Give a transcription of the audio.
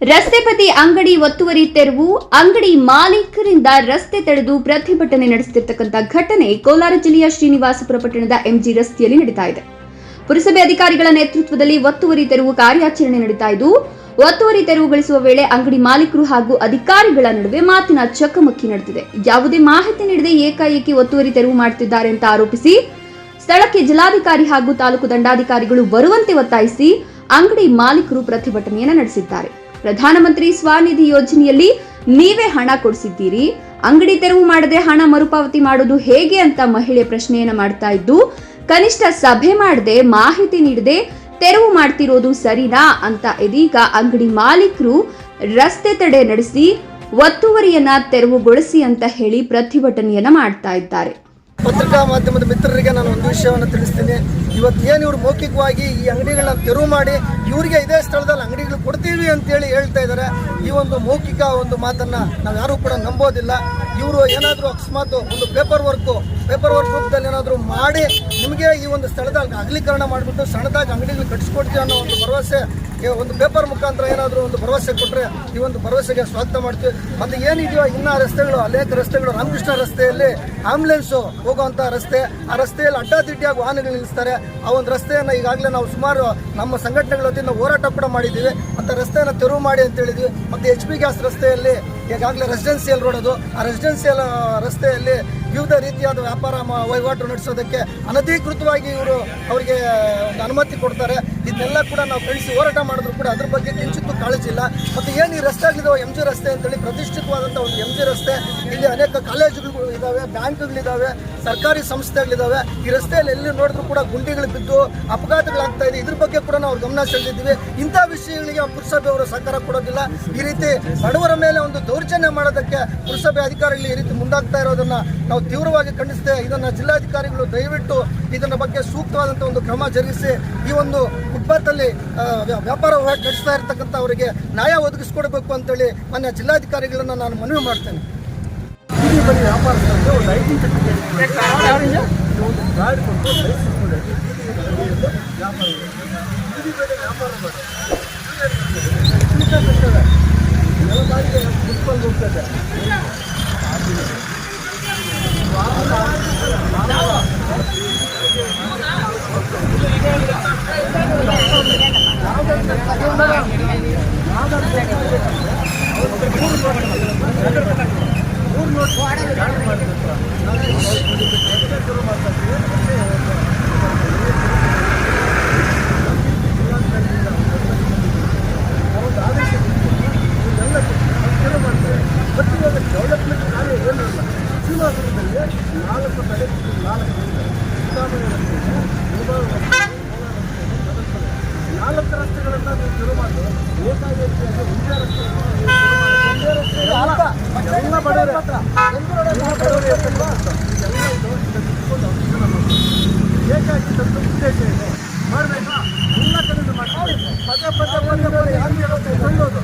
ರಸ್ತೆ ಬದಿ ಅಂಗಡಿ ಒತ್ತುವರಿ ತೆರವು, ಅಂಗಡಿ ಮಾಲೀಕರಿಂದ ರಸ್ತೆ ತಡೆದು ಪ್ರತಿಭಟನೆ ನಡೆಸುತ್ತಿರ್ತಕ್ಕಂಥ ಘಟನೆ ಕೋಲಾರ ಜಿಲ್ಲೆಯ ಶ್ರೀನಿವಾಸಪುರ ಪಟ್ಟಣದ ಎಂಜಿ ರಸ್ತೆಯಲ್ಲಿ ನಡೀತಾ ಇದೆ. ಪುರಸಭೆ ಅಧಿಕಾರಿಗಳ ನೇತೃತ್ವದಲ್ಲಿ ಒತ್ತುವರಿ ತೆರವು ಕಾರ್ಯಾಚರಣೆ ನಡೀತಾ ಇದ್ದು, ಒತ್ತುವರಿ ತೆರವುಗೊಳಿಸುವ ವೇಳೆ ಅಂಗಡಿ ಮಾಲೀಕರು ಹಾಗೂ ಅಧಿಕಾರಿಗಳ ನಡುವೆ ಮಾತಿನ ಚಕಮಕಿ ನಡೆದಿದೆ. ಯಾವುದೇ ಮಾಹಿತಿ ನೀಡದೆ ಏಕಾಏಕಿ ಒತ್ತುವರಿ ತೆರವು ಮಾಡುತ್ತಿದ್ದಾರೆ ಅಂತ ಆರೋಪಿಸಿ, ಸ್ಥಳಕ್ಕೆ ಜಿಲ್ಲಾಧಿಕಾರಿ ಹಾಗೂ ತಾಲೂಕು ದಂಡಾಧಿಕಾರಿಗಳು ಬರುವಂತೆ ಒತ್ತಾಯಿಸಿ ಅಂಗಡಿ ಮಾಲೀಕರು ಪ್ರತಿಭಟನೆಯನ್ನು ನಡೆಸಿದ್ದಾರೆ. ಪ್ರಧಾನಮಂತ್ರಿ ಸ್ವಾನಿಧಿ ಯೋಜನೆಯಲ್ಲಿ ನೀವೇ ಹಣ ಕೊಡಿಸಿದ್ದೀರಿ. ಅಂಗಡಿ ತೆರವು ಮಾಡದೆ ಹಣ ಮರುಪಾವತಿ ಮಾಡೋದು ಹೇಗೆ ಅಂತ ಮಹಿಳೆ ಪ್ರಶ್ನೆಯನ್ನ ಮಾಡ್ತಾ ಇದ್ದು, ಕನಿಷ್ಠ ಸಭೆ ಮಾಡದೆ ಮಾಹಿತಿ ನೀಡದೆ ತೆರವು ಮಾಡ್ತಿರೋದು ಸರಿನಾ ಅಂತ ಇದೀಗ ಅಂಗಡಿ ಮಾಲೀಕರು ರಸ್ತೆ ತಡೆ ನಡೆಸಿ ಒತ್ತುವರಿಯನ್ನ ತೆರವುಗೊಳಿಸಿ ಅಂತ ಹೇಳಿ ಪ್ರತಿಭಟನೆಯನ್ನ ಮಾಡ್ತಾ ಇದ್ದಾರೆ. ಪತ್ರಿಕಾ ಮಾಧ್ಯಮದ ಮಿತ್ರರಿಗೆ ನಾನು ಒಂದು ವಿಷಯವನ್ನು ತಿಳಿಸ್ತೀನಿ. ಇವತ್ತು ಏನು ಇವರು ಮೌಖಿಕವಾಗಿ ಈ ಅಂಗಡಿಗಳನ್ನ ತೆರವು ಮಾಡಿ, ಇವರಿಗೆ ಇದೇ ಸ್ಥಳದಲ್ಲಿ ಅಂಗಡಿಗಳು ಅಂತೇಳಿ ಹೇಳ್ತಾ ಇದ್ದಾರೆ. ಈ ಒಂದು ಮೌಖಿಕ ಒಂದು ಮಾತನ್ನ ನಾವು ಯಾರೂ ಕೂಡ ನಂಬೋದಿಲ್ಲ. ಇವರು ಏನಾದರೂ ಅಕಸ್ಮಾತ್ ಒಂದು ಪೇಪರ್ ವರ್ಕು ಪೇಪರ್ ವರ್ಕ್ ರೂಪದಲ್ಲಿ ಏನಾದರೂ ಮಾಡಿ ನಿಮಗೆ ಈ ಒಂದು ಸ್ಥಳದಾಗ ಅಗಲೀಕರಣ ಮಾಡಿಬಿಟ್ಟು ಸಣ್ಣದಾಗಿ ಅಂಗಡಿಗಳು ಕಟ್ಟಿಸ್ಕೊಡ್ತೀವಿ ಅನ್ನೋ ಒಂದು ಭರವಸೆ ಒಂದು ಪೇಪರ್ ಮುಖಾಂತರ ಏನಾದರೂ ಒಂದು ಭರವಸೆ ಕೊಟ್ಟರೆ ಈ ಒಂದು ಭರವಸೆಗೆ ಸ್ವಾಗತ ಮಾಡ್ತೀವಿ. ಮತ್ತು ಏನಿದೆಯೋ ಇನ್ನ ರಸ್ತೆಗಳು, ಅನೇಕ ರಸ್ತೆಗಳು ರಾಮಕೃಷ್ಣ ರಸ್ತೆಯಲ್ಲಿ ಆಂಬುಲೆನ್ಸು ಹೋಗುವಂಥ ರಸ್ತೆ, ಆ ರಸ್ತೆಯಲ್ಲಿ ಅಡ್ಡಾದಿಡ್ಡಿಯಾಗಿ ವಾಹನಗಳು ನಿಲ್ಲಿಸ್ತಾರೆ. ಆ ಒಂದು ರಸ್ತೆಯನ್ನು ಈಗಾಗಲೇ ನಾವು ಸುಮಾರು ನಮ್ಮ ಸಂಘಟನೆಗಳ ವತಿಯಿಂದ ಹೋರಾಟ ಕೂಡ ಮಾಡಿದ್ದೀವಿ. ಮತ್ತು ರಸ್ತೆಯನ್ನು ತೆರವು ಮಾಡಿ ಅಂತ ಹೇಳಿದ್ವಿ. ಮತ್ತು ಎಚ್ ಪಿ ಗ್ಯಾಸ್ ರಸ್ತೆಯಲ್ಲಿ ಈಗಾಗಲೇ ರೆಸಿಡೆನ್ಸಿಯಲ್ ರೋಡ್ ಅದು. ಆ ರೆಸಿಡೆನ್ಸಿಯಲ್ ರಸ್ತೆಯಲ್ಲಿ ವಿವಿಧ ರೀತಿಯಾದ ವ್ಯಾಪಾರ ವಹಿವಾಟು ನಡೆಸೋದಕ್ಕೆ ಅನಧಿಕೃತವಾಗಿ ಇವರು ಅವರಿಗೆ ಒಂದು ಅನುಮತಿ ಕೊಡ್ತಾರೆ. ಇದನ್ನೆಲ್ಲ ಕೂಡ ನಾವು ಕಳಿಸಿ ಹೋರಾಟ ಮಾಡಿದ್ರು ಕೂಡ ಅದ್ರ ಬಗ್ಗೆ ಕಿಂಚಿತ್ತೂ ಕಾಳಜಿ ಇಲ್ಲ. ಮತ್ತು ಏನು ಈ ರಸ್ತೆ ಆಗಿದಾವೆ ಎಂ ಜಿ ರಸ್ತೆ ಅಂತೇಳಿ ಪ್ರತಿಷ್ಠಿತವಾದಂಥ ಒಂದು ಎಂ ಜಿ ರಸ್ತೆ. ಇಲ್ಲಿ ಅನೇಕ ಕಾಲೇಜುಗಳು ಇದ್ದಾವೆ ಬ್ಯಾಂಕ್ಗಳಿದ್ದಾವೆ ಸರ್ಕಾರಿ ಸಂಸ್ಥೆಗಳಿದ್ದಾವೆ ಈ ರಸ್ತೆಯಲ್ಲಿ ಎಲ್ಲಿ ನೋಡಿದ್ರು ಕೂಡ ಗುಂಡಿಗಳು ಬಿದ್ದು ಅಪಘಾತಗಳಾಗ್ತಾ ಇದೆ. ಇದ್ರ ಬಗ್ಗೆ ಕೂಡ ನಾವು ಗಮನ ಸೆಳೆದಿದ್ದೀವಿ. ಇಂಥ ವಿಷಯಗಳಿಗೆ ಪುರಸಭೆ ಅವರು ಸಹಕಾರ ಕೊಡೋದಿಲ್ಲ. ಈ ರೀತಿ ಬಡವರ ಮೇಲೆ ಒಂದು ದೌರ್ಜನ್ಯ ಮಾಡೋದಕ್ಕೆ ಪುರಸಭೆ ಅಧಿಕಾರಿಗಳು ಈ ರೀತಿ ಮುಂದಾಗ್ತಾ ಇರೋದನ್ನ ನಾವು ತೀವ್ರವಾಗಿ ಖಂಡಿಸ್ತೇವೆ ಇದನ್ನ ಜಿಲ್ಲಾಧಿಕಾರಿಗಳು ದಯವಿಟ್ಟು ಇದನ್ನ ಬಗ್ಗೆ ಸೂಕ್ತವಾದಂಥ ಒಂದು ಕ್ರಮ ಜರುಗಿಸಿ, ಈ ಒಂದು ಫುಟ್ಪಾತಲ್ಲಿ ವ್ಯಾಪಾರ ಹೋರಾಟ ನಡೆಸ್ತಾ ಇರತಕ್ಕಂಥ ಅವರಿಗೆ ನ್ಯಾಯ ಒದಗಿಸ್ಕೊಡ್ಬೇಕು ಅಂತೇಳಿ ಮಾನ್ಯ ಜಿಲ್ಲಾಧಿಕಾರಿಗಳನ್ನ ನಾನು ಮನವಿ ಮಾಡ್ತೇನೆ. ಬದಿ ವ್ಯಾಪಾರಸ್ಥರಿಗೆ ಒಂದು ಲೈಸೆನ್ಸ್ ಕೊಡಿ. ವ್ಯಾಪಾರ ಬೀದಿ ಬದಿ ವ್ಯಾಪಾರ ಮಾಡಿ. ಶುಲ್ಕ ಕಟ್ಟದೆ. ಎಲ್ಲ ಬಾರಿಗೆ ಮುನ್ಸಿಪಲ್ ಹೋಗ್ತದೆ ಬಟ್ ಶ್ರೀನಿವಾಸದಲ್ಲಿ ನಾಲ್ಕು ಕಡೆ ನಾಲ್ಕು ನಾಲ್ಕು ರಸ್ತೆಗಳನ್ನು ನೀವು ಶುರು ಮಾಡಿ ಏಕಾಏಕಿಯಾಗಿ ವಿಜಯ ರಸ್ತೆಯನ್ನು ಹತ್ರ ತಂದು ಉದ್ದೇಶ ಇದೆ ಮಾಡಬೇಕಾ ಎಲ್ಲ ಪದೇ ಪದೇ ಪದೇ ಪದೇ ಹಂಗೆ ಹೇಳೋದು